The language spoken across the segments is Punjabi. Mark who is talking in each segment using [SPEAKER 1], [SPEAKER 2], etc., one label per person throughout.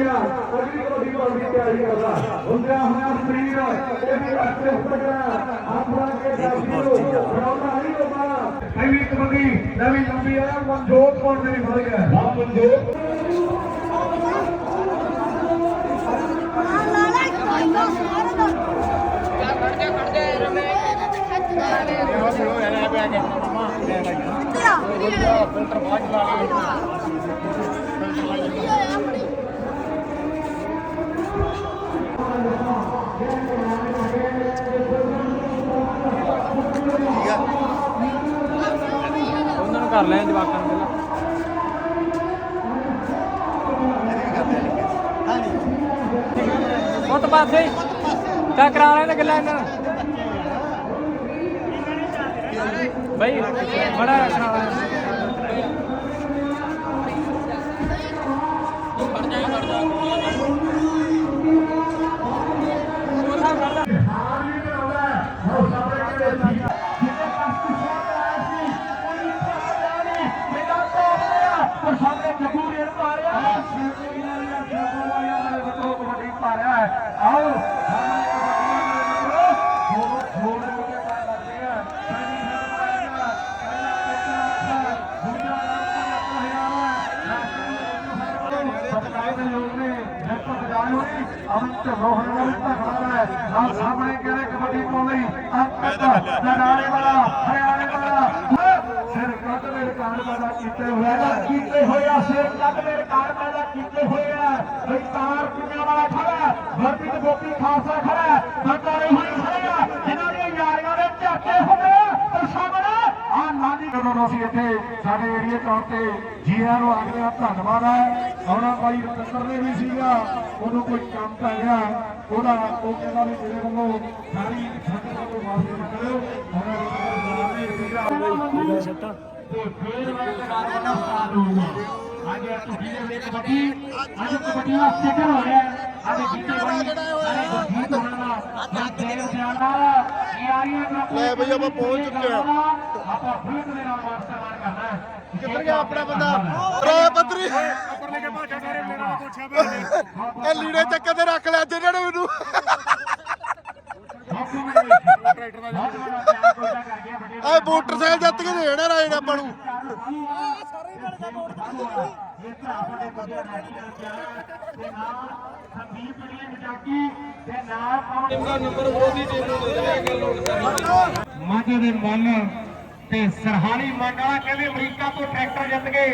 [SPEAKER 1] ਅਗਲੀ ਕਬੱਡੀ ਪਾਉਣ ਦੀ ਤਿਆਰੀ ਕਰਦਾ। ਹੁੰਦਿਆ ਹੋਇਆ ਸਰੀਰ ਇਹ ਵੀ ਰੱਖੇ ਉੱਪਰ ਆਪਣਾ ਕੇ ਜਾਫੀ ਨੂੰ ਬਣਾਉਣਾ ਨਹੀਂ ਹੋਗਾ ਪਹਿਲੀ ਕਬੱਡੀ ਨਵੀਂ ਲੰਬੀ ਆ ਮਨਜੋਤ ਕੌਰ ਮੇਰੀ ਫੜ ਗਿਆ ਹਾਂ ਮਨਜੋਤ।
[SPEAKER 2] ਉਹਨਾਂ ਨੂੰ ਕਰ ਲੈ ਜਵਾਕਾਂ ਨੂੰ ਪਹਿਲਾਂ। ਉਹ ਤਾਂ ਪਾਸੇ ਤਾਂ ਕਰਾ ਲੈ ਤੇ ਗੱਲਾਂ ਇਹਨਾਂ ਨਾਲ ਬਈ ਬੜਾ ਕਰਾ ਲੈ
[SPEAKER 1] ਸਾਹਮਣੇ ਜੱਗੂ ਰੇਡ ਮਾਰਿਆ ਕਬੱਡੀ ਮਾਰਿਆ ਆਓ ਛੋੜ ਕੇ ਪਾ ਲੱਗਦੇ ਆ ਸਤਿਕਾਰ ਦੇ ਲੋਕ ਨੇ ਜੱਟ ਬਜਾਏ ਹੋਈ ਅਮਿਤ ਰੋਹਨ ਦਾ ਧੰਨਵਾਦ ਹੈ। ਆ ਸਾਹਮਣੇ ਕਿਹੜੇ ਕਬੱਡੀ ਪਾਉਂਦੇ ਅੰਕਤ ਨਡਾਰੇ ਵਾਲਾ, ਹਰਿਆਣੇ ਵਾਲਾ। ਸਿਰ ਕੱਟ ਦੇ ਰਿਕਾਰਡ ਪੈਦਾ ਕੀਤੇ ਹੋਏ ਆ। ਕੀਤੇ ਹੋਏ ਆ, ਸਿਰ ਕੱਟ ਦੇ ਰਿਕਾਰਡ ਪੈਦਾ ਕੀਤੇ ਹੋਏ ਆ। ਵਿਕਾਰ ਪੁੰਨਿਆ ਵਾਲਾ ਖੜਾ ਵਰਤਿਤ ਗੋਪੀ ਖਾਲਸਾ ਖੜਾ ਸਰਕਾਰੀ ਹੋਈ ਖੜੇ ਆ ਜਿਨ੍ਹਾਂ ਦੀਆਂ ਯਾਰੀਆਂ ਦੇ ਝਾਕੇ ਹੁੰਦੇ ਆ ਤੇ ਸਾਹਮਣੇ ਆ ਕਦੋਂ ਅਸੀਂ ਇੱਥੇ ਸਾਡੇ ਏਰੀਏ ਤੌਰ ਤੇ ਜੀਆਂ ਨੂੰ ਆਖਦੇ ਆ ਧੰਨਵਾਦ ਹੈ। ਆਉਣਾ ਭਾਈ ਰਤੰਦਰ ਨੇ ਵੀ ਸੀਗਾ ਉਹਨੂੰ ਕੋਈ ਕੰਮ ਪੈ ਗਿਆ। ਉਹਦਾ ਉਹ ਕਹਿੰਦਾ ਵੀ ਮੇਰੇ ਵੱਲੋਂ ਸਾਰੀ ਸਾਡੇ ਵੱਲੋਂ ਮਾਫੀ ਮੰਗਿਓ ਉਹਨਾਂ ਨੇ ਸੀਗਾ ਤੇ ਫੇਰ ਮੈਂ ਕਹਿੰਦਾ ਸਟਾਰਟ ਹੋਊਗਾ ਅੱਜ ਤੁਸੀਂ ਦੇ ਕਬੱਡੀ ਅੱਜ ਕਬੱਡੀ ਦਾ ਸਿਖਰ ਹੋ ਰਿਹਾ ਅੱਜ ਜੀਤੇ ਬਾਈ ਅੱਜ ਜੀਤ ਹੋਣਾ ਦਾ। ਦੇਵ ਦਾ
[SPEAKER 3] ਲੈ ਬਈ ਆਪਾਂ ਪਹੁੰਚ ਚੁੱਕੇ ਆ।
[SPEAKER 1] ਆਪਾਂ ਫੁੱਟ ਦੇ ਨਾਲ ਮਾਸਟਰਮਾਈਂਡ ਕਰਨਾ ਹੈ।
[SPEAKER 3] ਕਿੱਧਰ ਗਿਆ ਆਪਣਾ ਬੰਦਾ? ਰਾਏ ਪੱਤਰੀ ਇਹ ਲੀੜੇ ਚੱਕੇ ਤੇ ਰੱਖ ਲਿਆ ਜਿਹਨਾਂ ਨੇ ਮੈਨੂੰ ਆ ਮੋਟਰਸਾਈਕਲ ਜਿੱਤ ਕੇ ਦੇਣਾ ਰਾਏ ਨੇ ਆਪਾਂ ਨੂੰ।
[SPEAKER 1] ਮਾਝੇ ਦੇ ਮਨ ਤੇ ਸਰਹਾਲੀ ਮੰਡ ਕਹਿੰਦੇ ਅਮਰੀਕਾ ਤੋਂ ਟਰੈਕਟਰ ਜਿੱਤ ਕੇ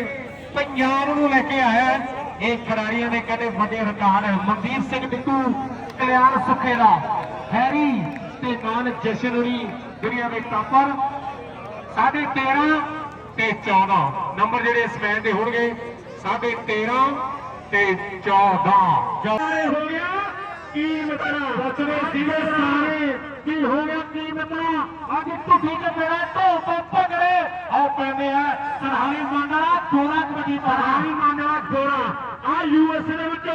[SPEAKER 1] ਪੰਜਾਬ ਨੂੰ ਲੈ ਕੇ ਆਇਆ ਇਹ ਖਿਡਾਰੀਆਂ ਦੇ ਕਹਿੰਦੇ ਵੱਡੇ ਰਿਕਾਰਡ ਹੈ। ਮਨਦੀਪ ਸਿੰਘ ਬਿੱਟੂ ਕਲਿਆਣ ਸੁੱਖੇ ਦਾ ਹੈਰੀ ਤੇ ਨਾਲ ਜਸ਼ਨ ਹੁਣੀ ਦੁਨੀਆ ਦੇ ਟਾਪਰ ਸਾਢੇ 13 ਤੇ 14 ਨੰਬਰ ਜਿਹੜੇ ਇਸ ਮੈਚ ਦੇ ਹੋਣਗੇ ਸਾਢੇ 13 ਤੇ 14 14 ਹੋ ਗਿਆ? ਕੀ ਮਤਲਬ ਬਚਨੇ ਸੀਗੇ ਸਾਰੇ। ਕੀ ਹੋ ਗਿਆ? ਕੀ ਮਤਲਬ ਅੱਜ ਟੁੱਟੀ ਤੇ ਮੇਰਾ ਢੋ ਤੋਂ ਪਕੜੇ ਆਓ ਪੈਂਦੇ ਆ ਸਰਹਾਲੀ ਮੰਡਲਾ ਜੋੜਾ ਕਬੱਡੀ ਸਰਹਾਲੀ ਮੰਡਲਾ ਜੋੜਾ ਆ ਯੂਐਸਏ ਦੇ ਵਿੱਚ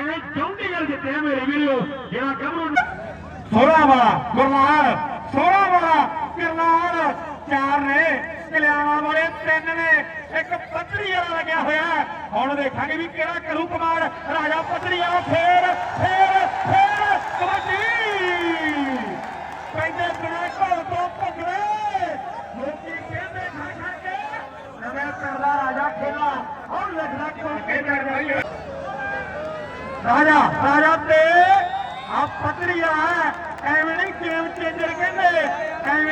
[SPEAKER 1] ਇਹ ਚੌਂਡੀਗੜ੍ਹ ਜਿੱਤੇ ਆ ਮੇਰੇ ਵੀਰੋ। ਜਿਹੜਾ ਗੱਭਰੂ ਸੋਹਣਾ ਵਾਲਾ ਗੁਰਲਾਲ ਸੋਹਣਾ ਵਾਲਾ ਕਿਰਲਾਲ ਚਾਰ ਨੇ। ਕਲਿਆਣਾ ਵਾਲੇ ਤਿੰਨ ਨੇ। ਇੱਕ ਪੱਤਰੀ ਵਾਲਾ ਲੱਗਿਆ ਹੋਇਆ ਹੁਣ ਦੇਖਾਂਗੇ ਵੀ ਕਿਹੜਾ ਕਰੂ ਕਮਾਲ ਰਾਜਾ ਪੱਤਰੀ ਵਾਲਾ ਫੇਰ ਫੇਰ ਫੇਰ ਕਬੱਡੀ। ਪੈਂਦੇ ਬਿਨਾ ਘਰ ਤੋਂ ਭੱਜੇ ਲੋਕੀ ਕਹਿੰਦੇ ਖਾ ਖਾ ਕੇ ਨਵੇਂ ਕਰਦਾ ਰਾਜਾ ਖੇਲਾ। ਹੁਣ ਲੱਗਦਾ ਕਿਉਂ ਕਰ ਰਹੀ ਰਾਜਾ ਰਾਜਾ ਤੇ ਆ ਪਤਰੀ ਆ ਐਵੇਂ ਨਹੀਂ ਗੇਮ ਚੇਂਜਰ ਕਹਿੰਦੇ। ਐਵੇਂ